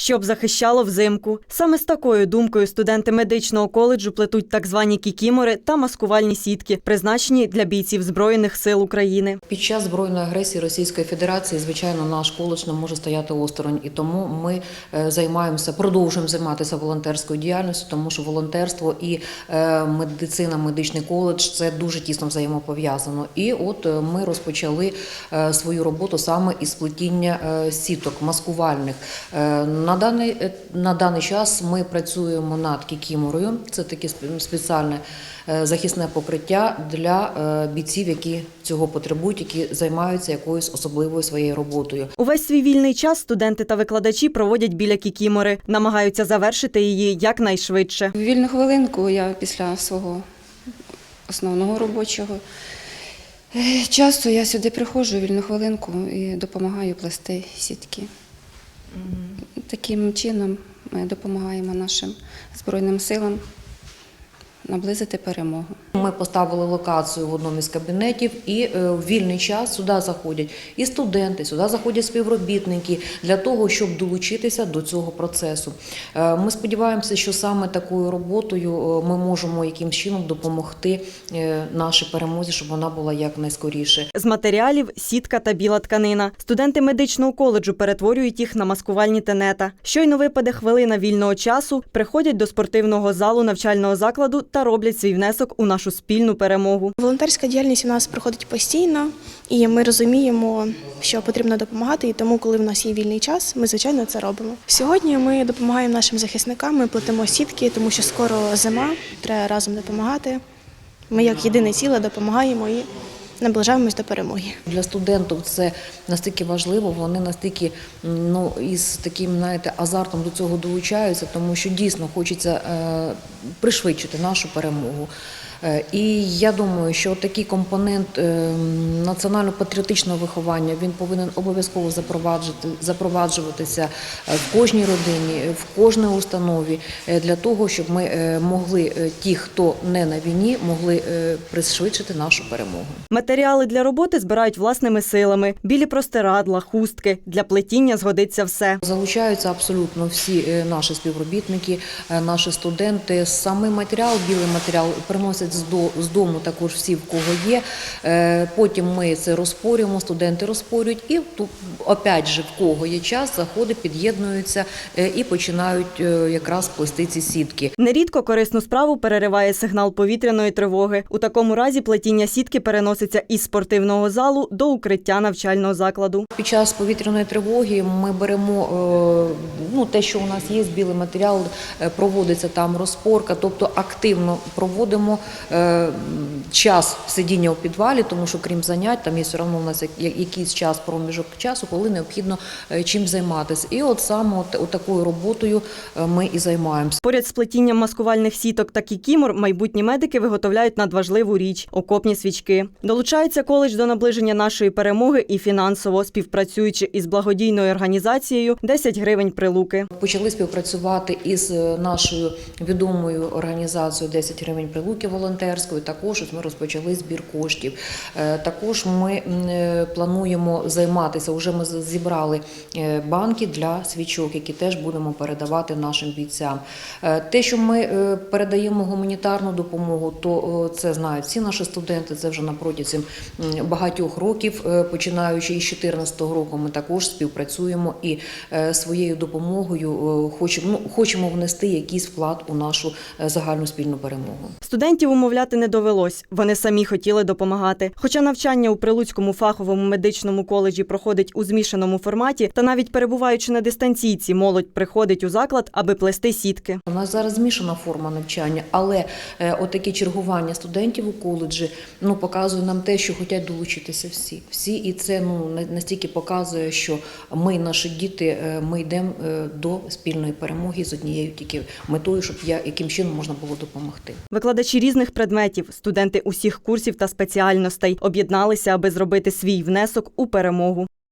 щоб захищало взимку. Саме з такою думкою студенти медичного коледжу плетуть так звані кікімори та маскувальні сітки, призначені для бійців збройних сил України. Під час збройної агресії Російської Федерації, звичайно, наш коледж не може стояти осторонь, і тому ми е, займаємося, продовжуємо займатися волонтерською діяльністю, тому що волонтерство і е, медицина, медичний коледж це дуже тісно взаємопов'язано. І от е, ми розпочали свою роботу саме із плетіння сіток маскувальних. На даний, е, на даний час ми працюємо над кікіморою. Це таке спеціальне е, захисне покриття для е, бійців, які цього потребують, які займаються якоюсь особливою своєю роботою. Увесь свій вільний час студенти та викладачі проводять біля кікімори, намагаються завершити її якнайшвидше. Вільну хвилинку я після свого основного робочого часу я сюди приходжу вільну хвилинку і допомагаю плести сітки. Таким чином ми допомагаємо нашим Збройним силам наблизити перемогу. Ми поставили локацію в одному із кабінетів, і е, в вільний час сюди заходять і студенти, сюди заходять співробітники для того, щоб долучитися до цього процесу. Е, Ми сподіваємося, що саме такою роботою е, ми можемо якимсь чином допомогти е, нашій перемозі, щоб вона була якнайскоріше. З матеріалів сітка та біла тканина. Студенти медичного коледжу перетворюють їх на маскувальні тенета. Щойно випаде хвилина вільного часу, приходять до спортивного залу навчального закладу та роблять свій внесок у нашу спільну перемогу. Волонтерська діяльність у нас проходить постійно, і ми розуміємо, що потрібно допомагати. І тому, коли в нас є вільний час, ми звичайно це робимо. Сьогодні ми допомагаємо нашим захисникам. Ми плетемо сітки, тому що скоро зима, треба разом допомагати. Ми як єдине ціле допомагаємо і наближаємось до перемоги. Для студентів це настільки важливо, вони настільки ну, із таким знаєте, азартом до цього долучаються, тому що дійсно хочеться е, пришвидшити нашу перемогу. Е, І я думаю, що такий компонент е, національно-патріотичного виховання він повинен обов'язково запроваджувати, запроваджуватися е, в кожній родині, е, в кожній установі для того, щоб ми могли, ті, хто не на війні, могли пришвидшити нашу перемогу. Матеріали для роботи збирають власними силами: білі простирадла, хустки. Для плетіння згодиться все. Залучаються абсолютно всі наші співробітники, наші студенти. Самий матеріал, білий матеріал приносять до- з дому також всі, в кого є. Е, Потім ми це розпорюємо, студенти розпорюють, і тут, опять же, в кого є час, заходить, під'єднуються е, і починають е, якраз плести ці сітки. Нерідко корисну справу перериває сигнал повітряної тривоги. У такому разі плетіння сітки переноситься із спортивного залу до укриття навчального закладу. Під час повітряної тривоги ми беремо ну, те, що у нас є, білий матеріал, проводиться там розпорка, тобто активно проводимо час сидіння у підвалі, тому що крім занять, там є все одно у нас як- як- якийсь час, проміжок часу, коли необхідно е, чим займатися. І от саме от, такою роботою е, ми і займаємося. Поряд з плетінням маскувальних сіток та кікімор майбутні медики виготовляють надважливу річ окопні свічки. Долучається коледж до наближення нашої перемоги і фінансово, співпрацюючи із благодійною організацією 10 гривень прилуки. Почали співпрацювати із е, нашою відомою організацією 10 гривень прилуки волонтерською. Також ми розпочали збір коштів. Е, Також ми е, плануємо займатися. Уже ми зібрали е, банки для свічок, які теж будемо передавати нашим бійцям. Те, що ми передаємо гуманітарну допомогу, то це знають всі наші студенти. Це вже на багатьох років, починаючи із 2014 року, ми також співпрацюємо і своєю допомогою хочемо, ну, хочемо внести якийсь вклад у нашу загальну спільну перемогу. Студентів умовляти не довелось. Вони самі хотіли допомагати. Хоча навчання у Прилуцькому фаховому медичному коледжі проходить у змішаному форматі, та навіть перебуваючи на дистанційці, молодь приходить у заклад, аби плести сітки. У нас зараз змішана форма навчання, але е, отаке чергування студентів у коледжі ну показує нам те, що хочуть долучитися всі. Всі, і це ну настільки показує, що ми, наші діти, е, ми йдемо е, до спільної перемоги з однією тільки метою, щоб я яким чином можна було допомогти. Викладачі різних предметів, студенти усіх курсів та спеціальностей об'єдналися, аби зробити свій внесок у перемогу.